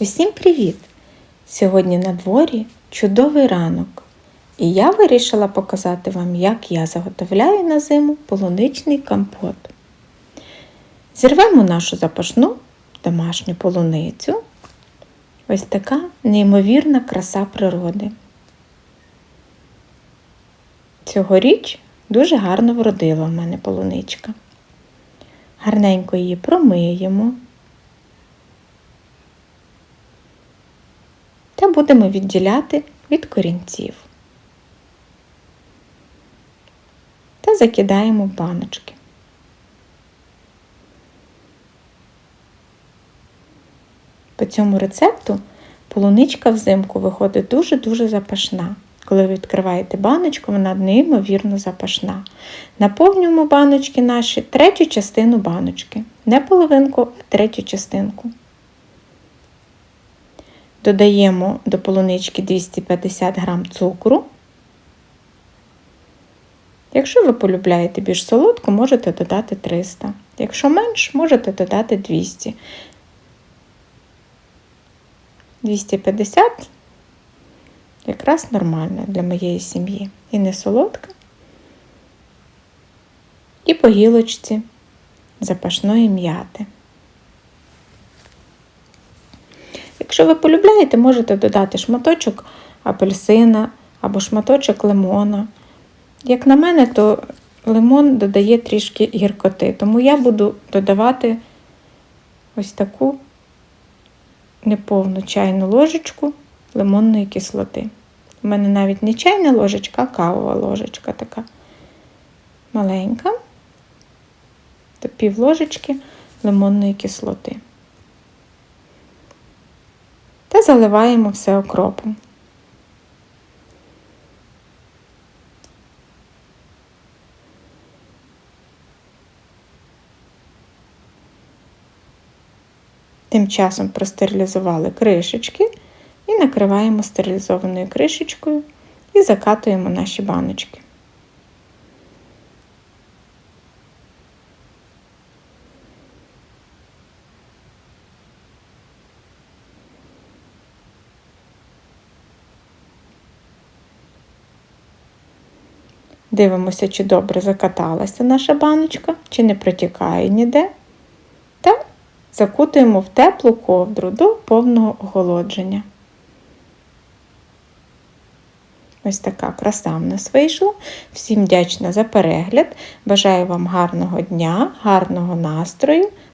Усім привіт! Сьогодні на дворі чудовий ранок, і я вирішила показати вам, як я заготовляю на зиму полуничний компот. Зірвемо нашу запашну домашню полуницю. Ось така неймовірна краса природи. Цьогоріч дуже гарно вродила в мене полуничка. Гарненько її промиємо. Та будемо відділяти від корінців. Та закидаємо в баночки. По цьому рецепту полуничка взимку виходить дуже-дуже запашна. Коли ви відкриваєте баночку, вона неймовірно запашна. Наповнюємо баночки наші третю частину баночки. Не половинку, а третю частинку. Додаємо до полунички 250 г цукру. Якщо ви полюбляєте більш солодку, можете додати 300. Якщо менш, можете додати 200. 250 якраз нормально для моєї сім'ї. І не солодка. І по гілочці запашної м'яти. Якщо ви полюбляєте, можете додати шматочок апельсина або шматочок лимона. Як на мене, то лимон додає трішки гіркоти, тому я буду додавати ось таку неповну чайну ложечку лимонної кислоти. У мене навіть не чайна ложечка, а кавова ложечка така маленька, то пів ложечки лимонної кислоти. Та заливаємо все окропом. Тим часом простерилізували кришечки і накриваємо стерилізованою кришечкою і закатуємо наші баночки. Дивимося, чи добре закаталася наша баночка, чи не протікає ніде. Та закутуємо в теплу ковдру до повного охолодження. Ось така краса в нас вийшла. Всім вдячна за перегляд. Бажаю вам гарного дня, гарного настрою.